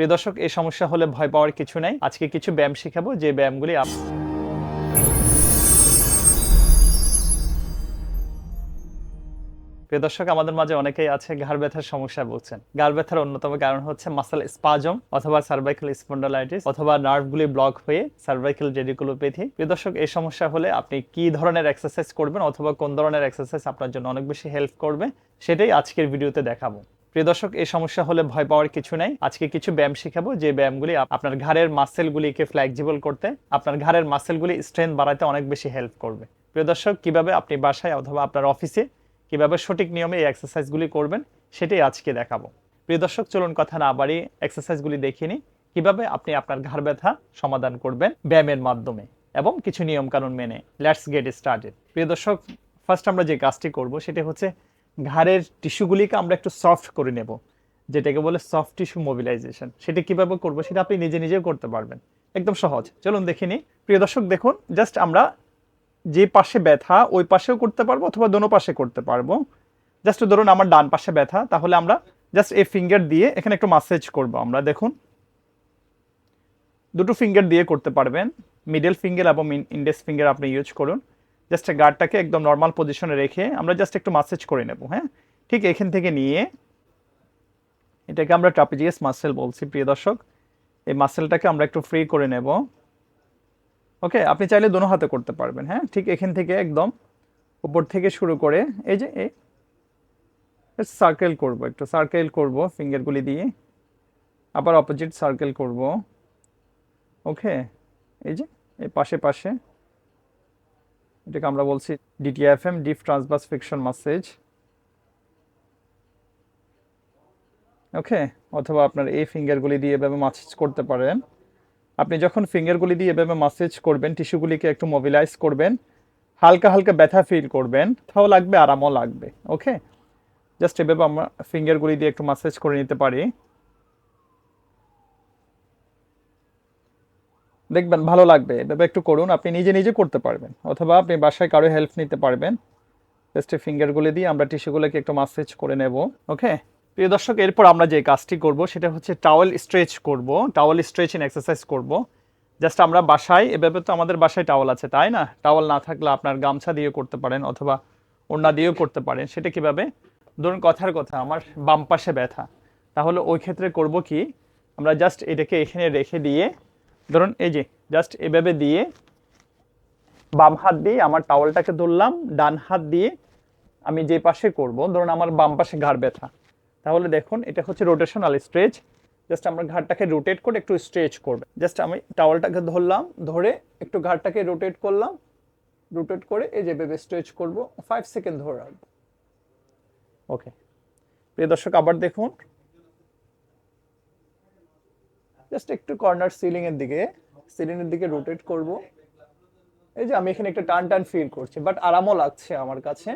প্রিয় দর্শক, এই সমস্যা হলে ভয় পাওয়ার কিছু নাই। আজকে কিছু ব্যায়াম শেখাবো, যে ব্যায়ামগুলি প্রিয় দর্শক, আমাদের মাঝে অনেকেই আছে, ঘাড় ব্যথার সমস্যা বলছেন ঘাড় ব্যথার অন্যতম কারণ হচ্ছে মাসাল স্পাজম অথবা সার্ভাইকাল স্পন্ডালাইটিস অথবা নার্ভগুলি ব্লক হয়ে সার্ভাইকাল জেডিকুলোপ্যাথি প্রিয় দর্শক, এই সমস্যা হলে আপনি কি ধরনের এক্সারসাইজ করবেন অথবা কোন ধরনের এক্সারসাইজ আপনার জন্য অনেক বেশি হেল্প করবে, সেটাই আজকের ভিডিওতে দেখাবো। প্রিয় দর্শক, এই সমস্যা হলে ভয় পাওয়ার কিছু নাই। আজকে কিছু ব্যায়াম শেখাবো। যে ব্যায়ামগুলি আপনার ঘাড়ের মাসেলগুলিকে ফ্লেক্সিবল করতে, আপনার ঘাড়ের মাসেলগুলি স্ট্রেংথ বাড়াতে অনেক বেশি হেল্প করবে। প্রিয় দর্শক, কীভাবে আপনি বাসায় অথবা আপনার অফিসে কীভাবে সঠিক নিয়মে এই এক্সারসাইজগুলি করবেন, সেটাই আজকে দেখাবো। প্রিয় দর্শক, চলুন কথা না বাড়িয়ে এক্সারসাইজগুলি দেখিয়ে নিই। কীভাবে আপনি আপনার ঘাড় ব্যথা সমাধান করবেন ব্যায়ামের মাধ্যমে এবং কিছু নিয়ম কানুন মেনে। লেটস গেট স্টার্টেড প্রিয় দর্শক ফার্স্ট আমরা যে কাজটি করব, সেটা হচ্ছে ঘাড়ের টিস্যুগুলিকে আমরা একটু সফট করে নেব, যেটাকে বলে সফট টিস্যু মোবিলাইজেশন সেটা কীভাবে করব সেটা আপনি নিজে নিজেও করতে পারবেন। একদম সহজ। চলুন দেখে নিই। প্রিয় দর্শক, দেখুন জাস্ট আমরা যে পাশে ব্যথা, ওই পাশেও করতে পারব অথবা দোনো পাশে করতে পারব। জাস্ট ধরুন আমার ডান পাশে ব্যথা, তাহলে আমরা জাস্ট এই ফিঙ্গার দিয়ে এখানে একটু মাসেজ করব আমরা, দেখুন। দুটো ফিঙ্গার দিয়ে করতে পারবেন। মিডল ফিঙ্গার এবং ইন্ডেক্স ফিঙ্গার আপনি ইউজ করুন। জাস্ট গার্ডটাকে একদম নর্মাল পজিশনে রেখে আমরা জাস্ট একটু মাসেজ করে নেব হ্যাঁ? ঠিক এখান থেকে নিয়ে এটাকে আমরা ট্রাপিজিয়াস মাসেল বলছি, প্রিয় দর্শক। এই মাসেলটাকে আমরা একটু ফ্রি করে নেব। ওকে? আপনি চাইলে দোনো হাতে করতে পারবেন হ্যাঁ? ঠিক এখান থেকে একদম উপর থেকে শুরু করে এই যে এই সার্কেল করব একটু সার্কেল করব ফিঙ্গারগুলি দিয়ে। আবার অপোজিট সার্কেল করব। ওকে? এই যে, এই পাশে পাশে। এটাকে আমরা বলছি DTFM deep transverse friction massage okay অথবা আপনার এই ফিঙ্গারগুলি দিয়ে এভাবে মাসেজ করতে পারেন। আপনি যখন ফিঙ্গারগুলি দিয়ে এভাবে মাসেজ করবেন, টিস্যুগুলিকে একটু মোবিলাইজ করবেন, হালকা হালকা ব্যথা ফিল করবেন, তাও লাগবে, আরামও লাগবে। ওকে জাস্ট এভাবে আমরা ফিঙ্গারগুলি দিয়ে একটু মাসেজ করে নিতে পারি। দেখবেন ভালো লাগবে। এভাবে একটু করুন, আপনি নিজে নিজে করতে পারবেন। অথবা আপনি বাসায় কারও হেল্প নিতে পারবেন। জাস্ট ফিঙ্গারগুলি দিয়ে আমরা টিস্যুগুলোকে একটু মাসেজ করে নেব ওকে প্রিয় দর্শক, এরপর আমরা যে কাজটি করব, সেটা হচ্ছে টাওয়েল স্ট্রেচ করব টাওয়েল স্ট্রেচিং এক্সারসাইজ করব। জাস্ট আমরা বাসায়, এভাবে তো আমাদের বাসায় টাওয়াল আছে, তাই না? টাওয়াল না থাকলে আপনার গামছা দিয়ে করতে পারেন, অথবা ওড়না দিয়েও করতে পারেন। সেটা কীভাবে? ধরুন কথার কথা, আমার বাম পাশে ব্যথা। তাহলে ওই ক্ষেত্রে করব কি? আমরা জাস্ট এটাকে এখানে রেখে দিয়ে ধরুন এই যে জাস্ট এভাবে দিয়ে বাম হাত দিয়ে আমার টাওয়ালটাকে ধরলাম, ডান হাত দিয়ে আমি যে পাশে করব, ধরুন আমার বাম পাশে ঘাড় ব্যথা। তাহলে দেখুন, এটা হচ্ছে রোটেশনাল স্ট্রেচ জাস্ট আমরা ঘাড়টাকে রোটেট করে একটু স্ট্রেচ করবে। জাস্ট আমি টাওয়ালটাকে ধরলাম, ধরে একটু ঘাড়টাকে রোটেট করলাম। রোটেট করে এই যে ভেবে স্ট্রেচ করব ফাইভ সেকেন্ড ধরে রাখব। ওকে প্রিয় দর্শক, আবার দেখুন। জাস্ট একটু কর্নার সিলিং এর দিকে সিলিং এর দিকে রোটেট করব। এই যে আমি এখানে একটা টান টান ফিল করছি বাট আরামও লাগছে আমার কাছে।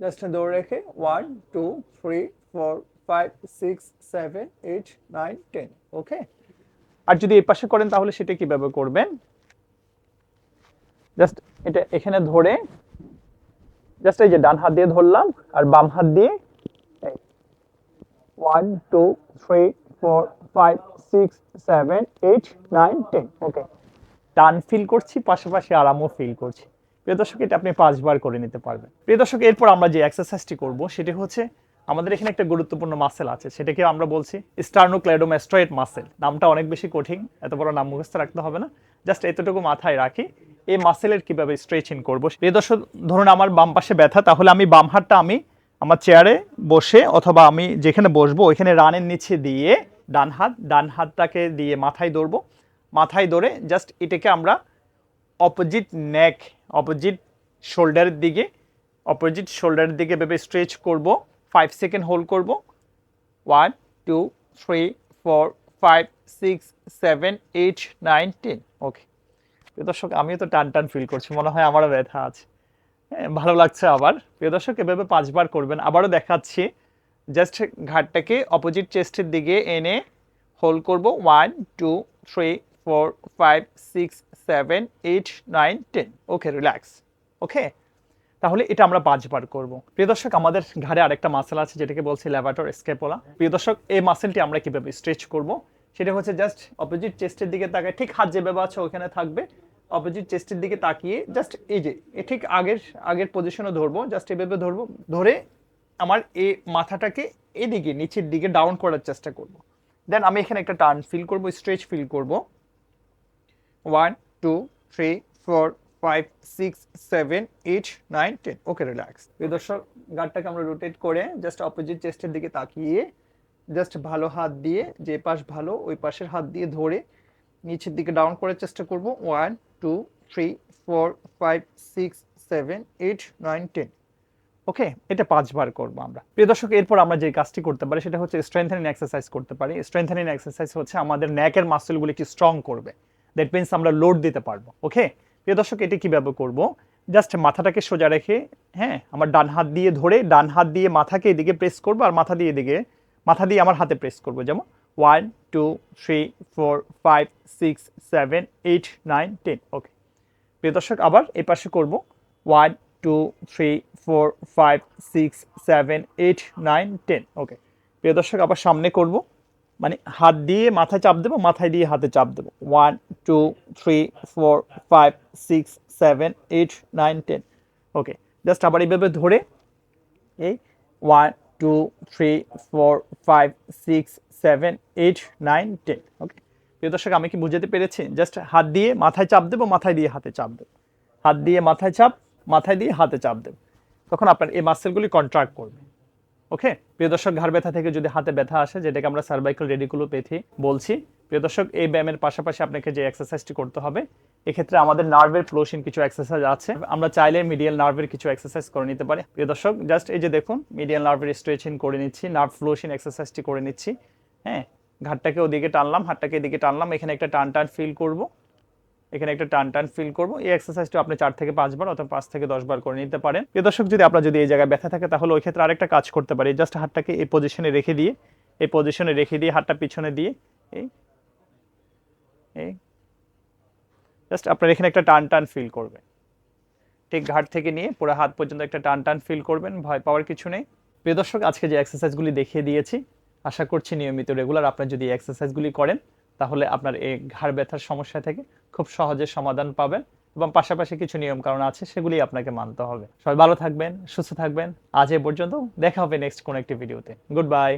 জাস্ট ধরে রেখে one two three four five six seven eight nine ten okay আর যদি এই পাশে করেন তাহলে সেটা কীভাবে করবেন? জাস্ট এটা এখানে ধরে জাস্ট এই যে ডান হাত দিয়ে ধরলাম, আর বাম হাত দিয়ে one two three four five six seven eight nine ten okay টান ফিল করছি, পাশাপাশি আরামও ফিল করছি। প্রিয় দর্শক, এটা আপনি পাঁচবার করে নিতে পারবেন। প্রিয় দর্শক, এরপর আমরা যে এক্সারসাইজটি করব, সেটি হচ্ছে আমাদের এখানে একটা গুরুত্বপূর্ণ মাসেল আছে। সেটাকে আমরা বলছি স্টার্নোক্লেডোমেস্ট্রয়েড মাসেল নামটা অনেক বেশি কঠিন, এত বড় নাম মুখস্থ রাখতে হবে না। জাস্ট এতটুকু মাথায় রাখি, এই মাসেলের কীভাবে স্ট্রেচিং করব। প্রিয় দর্শক, ধরুন আমার বাম পাশে ব্যথা, তাহলে আমি বাম হাতটা আমি আমার চেয়ারে বসে অথবা আমি যেখানে বসবো, ওইখানে রানের নিচে দিয়ে ডান হাত ডান হাতটাকে দিয়ে মাথায় ধরবো। মাথায় ধরে জাস্ট এটাকে আমরা অপোজিট নেক অপোজিট শোল্ডারের দিকে অপোজিট শোল্ডারের দিকে ভেবে স্ট্রেচ করব। ফাইভ সেকেন্ড হোল্ড করব। One two three four five six seven eight nine ten okay প্রিয় দর্শক আমিও তো টান টান ফিল করছি মনে হয় আমারও ব্যথা আছে। হ্যাঁ, ভালো লাগছে আবার। প্রিয় দর্শক এভাবে পাঁচবার করবেন। আবারও দেখাচ্ছি জাস্ট ঘাটটাকে অপোজিট চেস্টের দিকে এনে হোল্ড করব। One two three four five six seven eight nine ten okay relax okay তাহলে এটা আমরা পাঁচবার করব। প্রিয় দর্শক, আমাদের ঘাড়ে আরেকটা মাসেল আছে, যেটাকে বলছি ল্যাভাটর স্কেপোলা প্রিয় দর্শক, এই মাসেলটি আমরা কীভাবে স্ট্রেচ করব? সেটা হচ্ছে জাস্ট অপোজিট চেস্টের দিকে তাকায়। ঠিক হাত যেভাবে আছে, ওখানে থাকবে। অপোজিট চেস্টের দিকে তাকিয়ে জাস্ট এই যে ঠিক আগের আগের পজিশনে ধরবো। জাস্ট এভাবে ধরবো। ধরে আমার এ মাথাটাকে এদিকে, নিচের দিকে ডাউন করার চেষ্টা করব। দেন আমি এখানে একটা টার্ন ফিল করব স্ট্রেচ ফিল করব। One two three four five six seven eight nine ten okay relax দর্শক গাড়টাকে আমরা রোটেট করে জাস্ট অপোজিট চেস্টের দিকে তাকিয়ে জাস্ট ভালো হাত দিয়ে, যে পাশ ভালো, ওই পাশের হাত দিয়ে ধরে নিচের দিকে ডাউন করার চেষ্টা করব। One two three four five six seven eight nine ten okay, এটা পাঁচবার করব আমরা। প্রিয় দর্শক, এরপর আমরা যে কাজটি করতে পারি সেটা হচ্ছে স্ট্রেংথেনিং এক্সারসাইজ করতে পারি। স্ট্রেংথেনিং এক্সারসাইজ হচ্ছে আমাদের ন্যাকের মাসেলগুলিকে স্ট্রং করবে। দ্যাট মিনস আমরা লোড দিতে পারব, ওকে? প্রিয় দর্শক, এটি কীভাবে করব? জাস্ট মাথাটাকে সোজা রেখে হ্যাঁ আমার ডান হাত দিয়ে ধরে ডান হাত দিয়ে মাথাকে এদিকে প্রেস করব আর মাথা দিয়ে এদিকে, মাথা দিয়ে আমার হাতে প্রেস করব। যেমন one two three four five six seven eight nine ten okay প্রিয় দর্শক, আবার এই পাশে করব। One two three four five six seven eight nine ten okay প্রিয় দর্শক, আবার সামনে করব। মানে হাত দিয়ে মাথায় চাপ দেবো, মাথায় দিয়ে হাতে চাপ দেবো। One two three four five six seven eight nine ten okay just আবার এইভাবে ধরে। এই one two three four five six seven eight nine ten okay প্রিয় দর্শক, আমি কি বুঝাতে পেরেছি? জাস্ট হাত দিয়ে মাথায় চাপ দেবো, মাথায় দিয়ে হাতে চাপ দেবো। হাত দিয়ে মাথায় চাপ মাথায় দিয়ে হাতে চাপ দেবো। তখন আপনার এই মাসেলগুলি কন্ট্রাক্ট করবে। ওকে প্রিয় দর্শক, ঘাড় ব্যথা থেকে যদি হাতে ব্যথা আসে, যেটাকে আমরা সার্ভাইকাল রেডিকুলোপ্যাথি বলছি, প্রিয় দর্শক, এই ব্যায়ামের পাশাপাশি আপনাকে যে এক্সারসাইজটি করতে হবে, এক্ষেত্রে আমাদের নার্ভের ফ্লোশিন কিছু এক্সারসাইজ আছে। আমরা চাইলে মিডিয়াল নার্ভের কিছু এক্সারসাইজ করে নিতে পারি। প্রিয় দর্শক জাস্ট এই যে দেখুন মিডিয়াল নার্ভের স্ট্রেচিং করে নিচ্ছি নার্ভ ফ্লোশিন এক্সারসাইজটি করে নিচ্ছি। হ্যাঁ? ঘাটটাকে ওদিকে টানলাম, হাতটাকে এদিকে টানলাম, এখানে একটা টান টান ফিল করব। এখানে একটা টান টান ফিল করব। এই এক্সারসাইজটা আপনি চার থেকে পাঁচবার অথবা পাঁচ থেকে দশ বার করে নিতে পারেন। প্রিয় দর্শক, যদি আপনার যদি এই জায়গায় ব্যথা থাকে, তাহলে ওই ক্ষেত্রে আরেকটা কাজ করতে পারি। জাস্ট হাতটাকে এই পজিশনে রেখে দিয়ে, এই পজিশনে রেখে দিয়ে, হাতটা পিছনে দিয়ে, এই এই জাস্ট আপনার এখানে একটা টান টান ফিল করবেন। ঠিক ঘাট থেকে নিয়ে পুরো হাত পর্যন্ত একটা টান টান ফিল করবেন, ভয় পাওয়ার কিছু নেই। প্রিয় দর্শক, আজকে যে এক্সারসাইজগুলি দেখিয়ে দিয়েছি, আশা করছি নিয়মিত রেগুলার আপনার যদি এক্সারসাইজগুলি করেন তাহলে আপনার এই ঘাড় ব্যথার সমস্যা থেকে খুব সহজে সমাধান পাবেন এবং পাশাপাশি কিছু নিয়ম কারণ আছে, সেগুলি আপনাকে মানতে হবে। সবাই ভালো থাকবেন, সুস্থ থাকবেন। আজ এ পর্যন্ত দেখা হবে নেক্সট কোন একটি ভিডিওতে গুড বাই